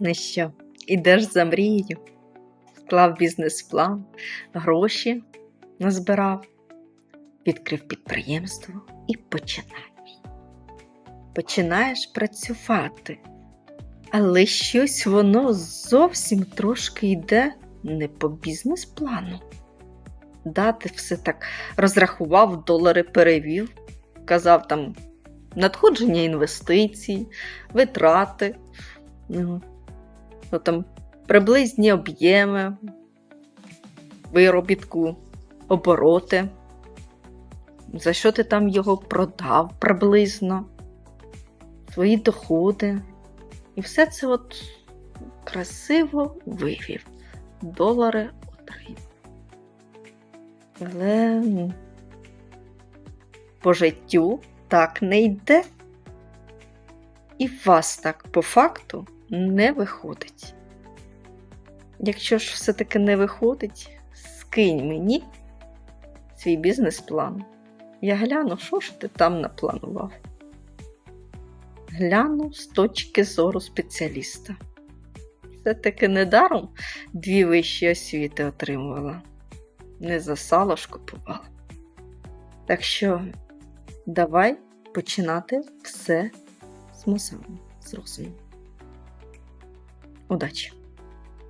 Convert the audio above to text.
Ну що, ідеш за мрією, склав бізнес-план, гроші назбирав, відкрив підприємство і починаєш. Починаєш працювати, але щось воно зовсім трошки йде не по бізнес-плану. Дати все так розрахував, долари перевів, казав там надходження інвестицій, витрати, ну, ну, там, приблизні об'єми, виробітку, обороти, за що ти там його продав приблизно, свої доходи. І все це от красиво вивів. Долари отримав. Але по життю так не йде. І вас так по факту не виходить. Якщо ж все-таки не виходить, скинь мені свій бізнес-план. Я гляну, що ж ти там напланував. Гляну з точки зору спеціаліста. Все-таки недаром дві вищі освіти отримувала. Не за сало ж купувала. Так що давай починати все з мозгами, з розуму. Удачі!